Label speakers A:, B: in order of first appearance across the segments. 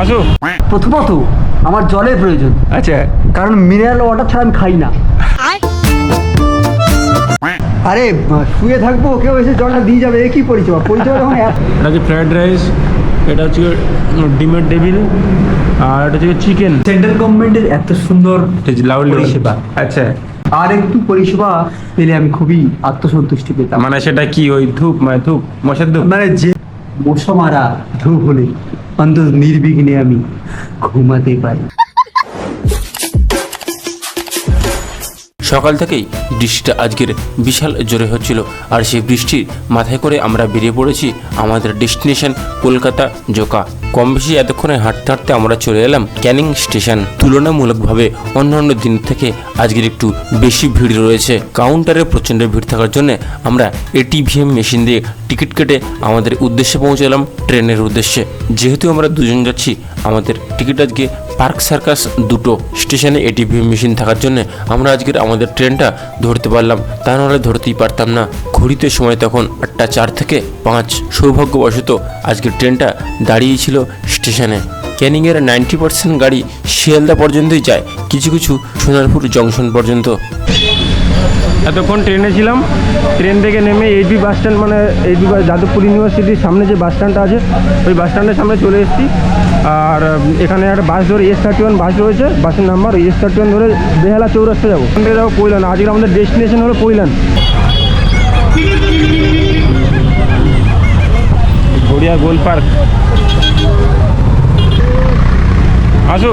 A: আসো।
B: প্রথমত আমার জলের প্রয়োজন।
A: আচ্ছা।
B: কারণ মিনারেল ওয়াটার ছাড়া আমি খাই না। আরে শুয়ে থাকব কেউ এসে জলটা দিয়ে যাবে এ কি পরিষেবা? পরিষেবা
A: এটা হচ্ছে ফ্রাইড রাইস এটা হচ্ছে ডিমের টেবিল আর এটা হচ্ছে চিকেন
B: সেন্ট্রাল গভর্নমেন্টের এত সুন্দর পরিষেবা।
A: আচ্ছা।
B: আর একটু পরিষেবা পেলে আমি খুবই আত্মসন্তুষ্টি পেতাম।
A: মানে সেটা কি ওই ধূপ মানে ধূপ মশার ধূপ?
B: মানে যে মশা মারা ধূপ হলে অন্তত নির্বিঘ্নে আমি ঘুমাতে পারি।
C: সকাল থেকেই বৃষ্টিটা আজকের বিশাল জোরে হচ্ছিল, আর সেই বৃষ্টির মাথায় করে আমরা বেরিয়ে পড়েছি আমাদের ডেস্টিনেশন কলকাতা জোকা। কম বেশি এতক্ষণে হাঁটতে হাঁটতে আমরা চলে এলাম ক্যানিং স্টেশন। তুলনামূলকভাবে অন্যান্য দিন থেকে আজকের একটু বেশি ভিড় রয়েছে। কাউন্টারে প্রচণ্ড ভিড় থাকার জন্য আমরা এটিভিএম মেশিন দিয়ে টিকিট কেটে আমাদের উদ্দেশ্যে পৌঁছে এলাম ট্রেনের উদ্দেশ্যে। যেহেতু আমরা দুজন যাচ্ছি, আমাদের টিকিট আজকে পার্ক সার্কাস দুটো স্টেশনে এটিভিএম মেশিন থাকার জন্য আমরা আজকের আমাদের ট্রেনটা ধরতে পারলাম। তা নাহলে ধরতেই পারতাম না। ঘড়িতে সময় তখন আটটা চার থেকে পাঁচ। সৌভাগ্যবশত আজকের ট্রেনটা দাঁড়িয়েছিল স্টেশনে। ক্যানিংয়ের নাইনটি পার্সেন্ট গাড়ি শিয়ালদা পর্যন্তই যায়, কিছু কিছু সোনারপুর জংশন পর্যন্ত।
A: এতক্ষণ ট্রেনে ছিলাম। ট্রেন থেকে নেমে এইচবি বাস স্ট্যান্ড মানে এইচবি যাদবপুর ইউনিভার্সিটির সামনে যে বাস স্ট্যান্ডটা আছে, ওই বাস স্ট্যান্ডের সামনে চলে এসেছি। আর এখানে একটা বাস ধরে এস থার্টি ওয়ান বাস রয়েছে বাসের নাম্বার এস থার্টি ওয়ান ধরে বেহালা চৌরাস্তা যাব। ওখান থেকে যাব কৈলান আজকে আমাদের ডেস্টিনেশন হলো কৈলান গড়িয়া গোল পার্ক। আসো।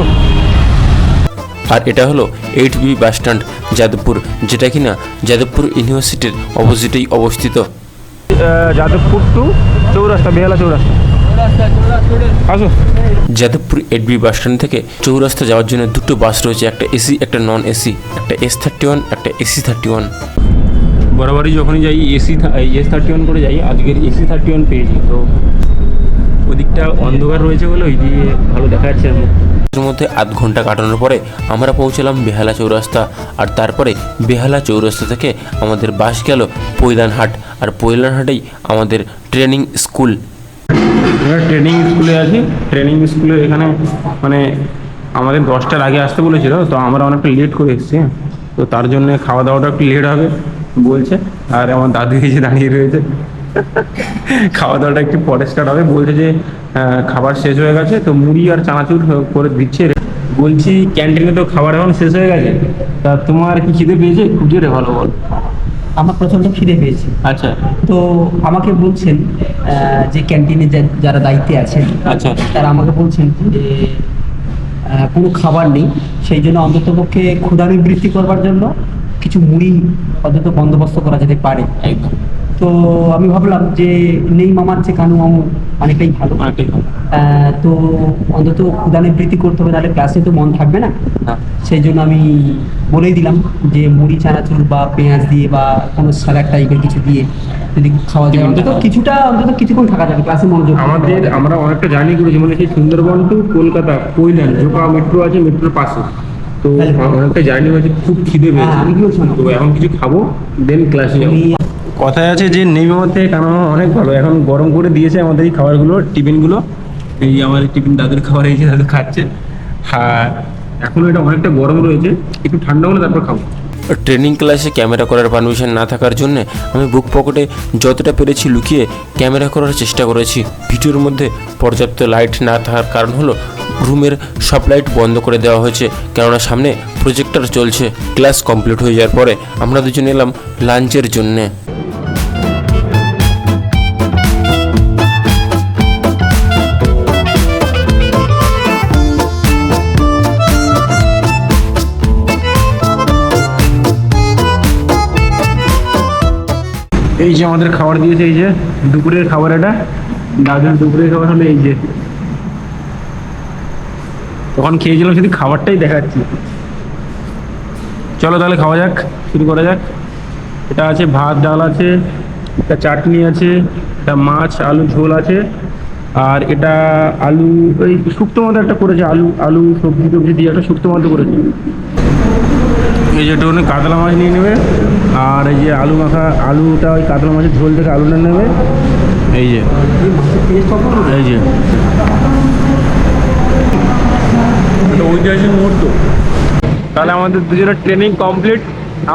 C: আর এটা হলো eight B bus stand Jadavpur যেটা কিনা যাদবপুর ইউনিভার্সিটির অপোজিটেই অবস্থিত।
A: যাদবপুর টু চৌরাস্তা বেহালা চৌরাস্তা। আসো।
C: যাদবপুর এডবি বাস স্ট্যান্ড থেকে চৌরাস্তা যাওয়ার জন্য দুটো বাস রয়েছে একটা এসি একটা নন এসি একটা এস থার্টি ওয়ান একটা এসি থার্টি ওয়ান
A: বরাবরই যখনই যাই এসি এস থার্টি ওয়ান করে যাই আজকের এসি থার্টি ওয়ান পেয়েছি। তো ওদিকটা অন্ধকার রয়েছে বলে ওই দিয়ে ভালো দেখা যাচ্ছে না।
C: এর মধ্যে আধ ঘণ্টা কাটানোর পরে আমরা পৌঁছলাম বেহালা চৌরাস্তা আর তারপরে বেহালা চৌরাস্তা থেকে আমাদের বাস গেল পৈলানহাট আর পৈলানহাটেই আমাদের ট্রেনিং স্কুল
A: আমরা ট্রেনিং স্কুলে আছি। ট্রেনিং স্কুলে এখানে মানে আমাদের দশটার আগে আসতে বলেছিল, তো আমরা অনেকটা লেট করে এসেছি হ্যাঁ। তো তার জন্য খাওয়া দাওয়াটা একটু লেট হবে বলছে। আর আমার দাদু এসে দাঁড়িয়ে রয়েছে, খাওয়া দাওয়াটা একটু পরে স্টার্ট হবে। বলছে যে খাবার শেষ হয়ে গেছে, তো মুড়ি আর চানাচুর করে দিচ্ছে। বলছি ক্যান্টিনে তো খাবার এখন শেষ হয়ে গেছে, তা তোমার কি খিদে পেয়েছে? খুব জোরে ভালো বল।
B: আমার প্রচণ্ড ফিরে পেয়েছে।
A: আচ্ছা।
B: তো আমাকে বলছেন যে ক্যান্টিনে যারা দায়িত্বে আছেন
A: আচ্ছা।
B: তারা আমাকে বলছেন যে কোনো খাবার নেই সেই জন্য অন্তত পক্ষে ক্ষুধা নিবৃত্তি করবার জন্য কিছু মুড়ি অন্তত বন্দোবস্ত করা যেতে পারে।
A: একদম।
B: তো আমি ভাবলাম যে নেই মামার চেয়ে কানু মামু অনেকটাই ভালো। তো অন্তত ক্ষুধা বৃত্তি করতে হবে নাহলে ক্লাসে তো মন থাকবে না।
A: হ্যাঁ।
B: সেই জন্য আমি বলেই দিলাম যে মুড়ি চানাচুর বা পেঁয়াজ দিয়ে বা কোনো স্যালাড টাইপের কিছু দিয়ে যদি খাওয়া যায়। অন্তত কিছুটা অন্তত কিছুক্ষণ থাকা যাবে ক্লাসে মনোযোগ
A: আমাদের আমরা অনেকটা জার্নি করেছি মানে সেই সুন্দরবন টু কলকাতা কৈলান জোকা মেট্রো আছে মেট্রোর পাশে। তো
B: হ্যাঁ।
A: অনেকটা জার্নি হয়েছে খুব খিদে
B: হ্যাঁ,
A: পেয়েছে। তো এখন কিছু খাব দেন ক্লাসে যাব। কথায় আছে যে নেমে থেকে কেন অনেক ভালো। এখন গরম করে দিয়েছে আমাদের এই খাবারগুলো, টিফিনগুলো। এই আমাদের টিফিন দাদুর খাবার হয়েছে দাদু খাচ্ছে। হ্যাঁ এখন এটা অনেকটা গরম রয়েছে। একটু ঠান্ডা হলে তারপর খাব।
C: ট্রেনিং ক্লাসে ক্যামেরা করার পারমিশন না থাকার জন্য আমি বুক পকেটে যতটা পেরেছি লুকিয়ে ক্যামেরা করার চেষ্টা করেছি। ভিডিওর মধ্যে পর্যাপ্ত লাইট না থাকার কারণ হলো রুমের সব লাইট বন্ধ করে দেওয়া হয়েছে। কেননা সামনে প্রজেক্টর চলছে। ক্লাস কমপ্লিট হয়ে যাওয়ার পরে আমরা দুজন এলাম লাঞ্চের জন্যে।
A: এই যে আমাদের খাবার দিয়েছে, এই যে দুপুরের খাবার এটা। দাদুর দুপুরের খাবার হলো এই যে। তখন খেয়েছিলাম, শুধু খাবারটাই দেখাচ্ছি। চলো তাহলে খাওয়া যাক, শুরু করা যাক। এটা আছে ভাত, ডাল আছে, একটা চাটনি আছে, একটা মাছ, আলু, ঝোল আছে। আর এটা আলু ওই শুক্তো মতো একটা করেছে, আলু আলু সবজি টবজি দিয়ে একটা শুক্তো মতো করেছে। এই যে একটুখানি কাতলা মাছ নিয়ে নেবে আর এই যে আলু মাখা আলুটা ওই কাতলা মাছের ঝোল থেকে আলুটা নেবে। এই যে
B: এই
A: যে। ঐতিহাসিক মুহূর্ত। তাহলে আমাদের দুজনের ট্রেনিং কমপ্লিট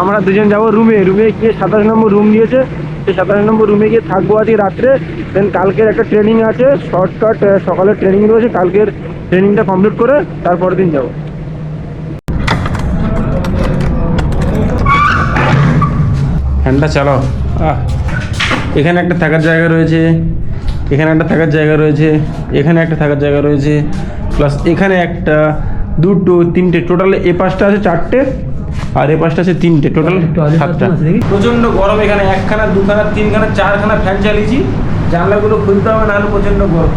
A: আমরা দুজন যাব রুমে রুমে গিয়ে সাতাশ নম্বর রুম দিয়েছে সেই সাতাশ নম্বর রুমে গিয়ে থাকব আজকে রাত্রে। দেন কালকের একটা ট্রেনিং আছে। শর্টকাট সকালের ট্রেনিং রয়েছে। কালকের ট্রেনিংটা কমপ্লিট করে তারপরের দিন যাব। ফ্যানটা চালাও। আহ এখানে একটা থাকার জায়গা রয়েছে এখানে একটা থাকার জায়গা রয়েছে এখানে একটা থাকার জায়গা রয়েছে প্লাস এখানে একটা দুটো তিনটে টোটাল এ পাশটা আছে চারটে আর এ পাশটা আছে তিনটে টোটাল সাতটা।
B: দেখি?
A: প্রচণ্ড গরম এখানে একখানা দুখানা তিনখানা চারখানা ফ্যান চালিয়েছি জানলাগুলো খুলতে হবে নাহলে প্রচণ্ড গরম।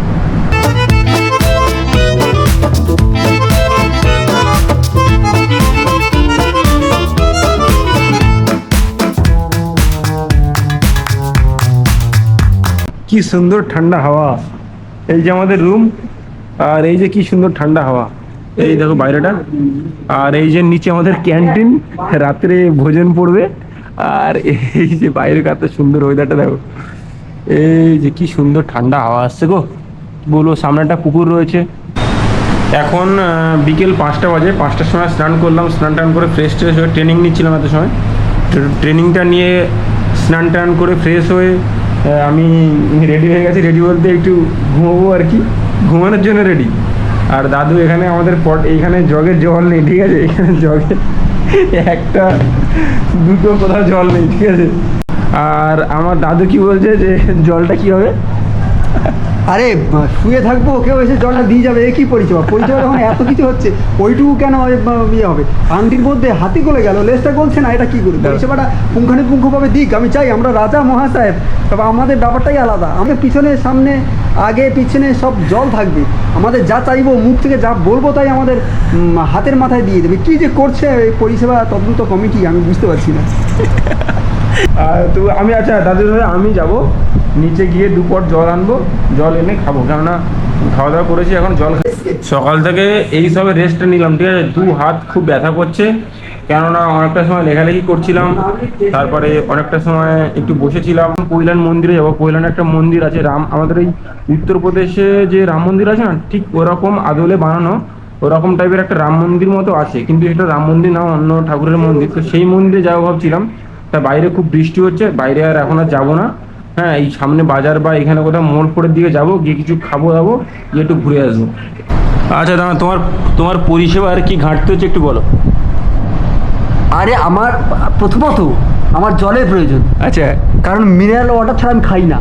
A: কি সুন্দর ঠান্ডা হাওয়া। এই যে আমাদের রুম আর এই যে কি সুন্দর ঠান্ডা হাওয়া। এই দেখো বাইরেটা। আর এই যে নিচে আমাদের ক্যান্টিন রাত্রে ভোজন পড়বে। আর এই যে বাইরে কত সুন্দর ওয়েদারটা দেখো। এই যে কি সুন্দর ঠান্ডা হাওয়া আসছে গো। বলব সামনে একটা পুকুর রয়েছে। এখন বিকেল পাঁচটা বাজে। পাঁচটার সময় স্নান করলাম। স্নান টান করে ফ্রেশ ট্রেশ হয়ে ট্রেনিং নিচ্ছিলাম এত সময়। ট্রেনিংটা নিয়ে স্নান টান করে ফ্রেশ হয়ে আমি রেডি হয়ে গেছি রেডি বলতে একটু ঘুমাবো আর কি। ঘুমানোর জন্য রেডি আর দাদু এখানে আমাদের পট এইখানে জগের জল নেই, ঠিক আছে? এখানে জগে একটা, দুটো কোথাও জল নেই, ঠিক আছে? আর আমার দাদু কি বলছে যে জলটা কি হবে?
B: আরে শুয়ে থাকব কেউ এসে জলটা দিয়ে যাবে এ কি পরিষেবা পরিষেবা যখন এত কিছু হচ্ছে ওইটুকু কেন ইয়ে হবে? আংটির মধ্যে হাতি গলে গেল লেজটা গলছে না এটা কি করি? পরিষেবাটা পুঙ্খানুপুঙ্খভাবে দিক আমি চাই আমরা রাজা মহাসাহেব তবে আমাদের ব্যাপারটাই আলাদা। আমাদের পিছনে সামনে আগে পিছনে সব জল থাকবে। আমাদের যা চাইব মুখ থেকে যা বলব তাই আমাদের হাতের মাথায় দিয়ে দেবে। কি যে করছে এই পরিষেবা তদন্ত কমিটি আমি বুঝতে পারছি না।
A: আর তো আমি আচ্ছা হয়ে আমি যাব। নিচে গিয়ে দুপট জল আনব, জল এনে খাব। কেননা খাওয়া দাওয়া করেছি, এখন জল সকাল থেকে এই সবে রেস্টটা নিলাম, ঠিক আছে? দু হাত খুব ব্যথা করছে। কেননা অনেকটা সময় লেখালেখি করছিলাম। তারপরে অনেকটা সময় একটু বসেছিলাম। কৈলান মন্দিরে যাব। কৈলান একটা মন্দির আছে, রাম আমাদের এই উত্তরপ্রদেশে যে রাম মন্দির আছে না, ঠিক ওরকম আদলে বানানো, ওরকম টাইপের একটা রাম মন্দির মতো আছে। কিন্তু এটা রাম মন্দির না, অন্য ঠাকুরের মন্দির। তো সেই মন্দিরে যাব ভাবছিলাম। তা বাইরে খুব বৃষ্টি হচ্ছে, বাইরে আর এখন আর যাব না। হ্যাঁ এই সামনে বাজার বা এখানে কোথাও মোড় ফোড়ের দিকে যাব গিয়ে কিছু খাব দাবো গিয়ে একটু ঘুরে আসব। আচ্ছা দাদা তোমার তোমার পরিষেবা আর কি ঘাটতি হচ্ছে একটু বলো।
B: আরে আমার প্রথমত আমার জলের প্রয়োজন।
A: আচ্ছা।
B: কারণ মিনারেল ওয়াটার ছাড়া আমি খাই না।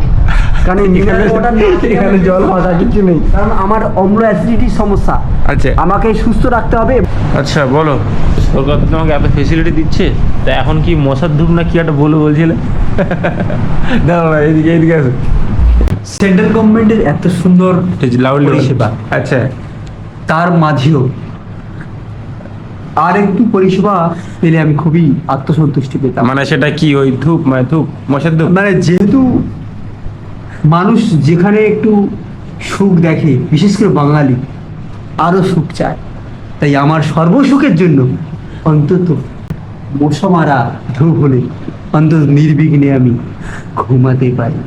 B: কারণ মিনারেল ওয়াটার
A: এখানে জল ভাষা কিছু নেই।
B: কারণ আমার অম্ল অ্যাসিডিটির সমস্যা।
A: আচ্ছা।
B: আমাকে সুস্থ রাখতে হবে।
A: আচ্ছা বলো। সরকার তো তোমাকে এত ফেসিলিটি দিচ্ছে। তা এখন কি মশার ধূপ না কি একটা বলো বলছিলে? দাঁড়াও না এইদিকে এইদিকে
B: সেন্ট্রাল গভর্নমেন্টের এত সুন্দর পরিষেবা
A: আচ্ছা
B: তার মাঝেও আর একটু পরিষেবা পেলে আমি খুবই আত্মসন্তুষ্টি পেতাম।
A: মানে সেটা কি ওই ধূপ মানে ধূপ মশার ধূপ?
B: মানে যেহেতু মানুষ যেখানে একটু সুখ দেখে বিশেষ করে বাঙালি আরও সুখ চায়। তাই আমার সর্বসুখের জন্য অন্তত মশা মারা ধূপ হলে অন্তত নির্বিঘ্নে আমি ঘুমাতে পারি।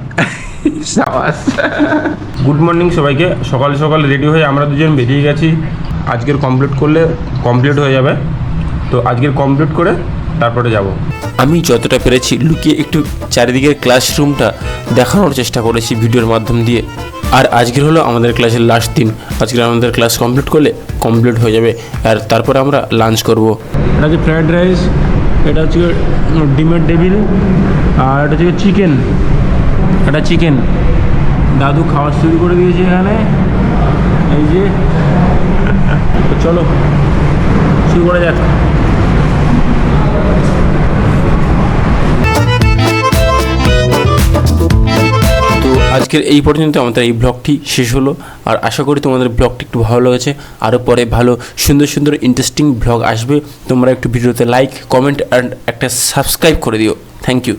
A: গুড মর্নিং সবাইকে। সকাল সকাল রেডি হয়ে আমরা দুজন বেরিয়ে গেছি। আজকের কমপ্লিট করলে কমপ্লিট হয়ে যাবে। তো আজকের কমপ্লিট করে তারপরে যাব।
C: আমি যতটা পেরেছি লুকিয়ে একটু চারিদিকের ক্লাসরুমটা দেখানোর চেষ্টা করেছি ভিডিওর মাধ্যম দিয়ে। আর আজকের হলো আমাদের ক্লাসের লাস্ট দিন। আজকে আমাদের ক্লাস কমপ্লিট করলে কমপ্লিট হয়ে যাবে। আর তারপরে আমরা লাঞ্চ করব।
A: এটা ফ্রাইড রাইস এটা হচ্ছে ডিমের টেবিল, আর এটা হচ্ছে চিকেন। এটা চিকেন। দাদু খাওয়া শুরু করে দিয়েছে এখানে। এই যে চলো, শুরু করা যাক।
C: আজকের এই পর্যন্ত, আমাদের এই ব্লগটি শেষ হলো। আর আশা করি তোমাদের ব্লগটি একটু ভালো লেগেছে। আরও পরে ভালো, সুন্দর সুন্দর ইন্টারেস্টিং ব্লগ আসবে। তোমরা একটু ভিডিওতে লাইক কমেন্ট অ্যান্ড একটা সাবস্ক্রাইব করে দিও। Thank you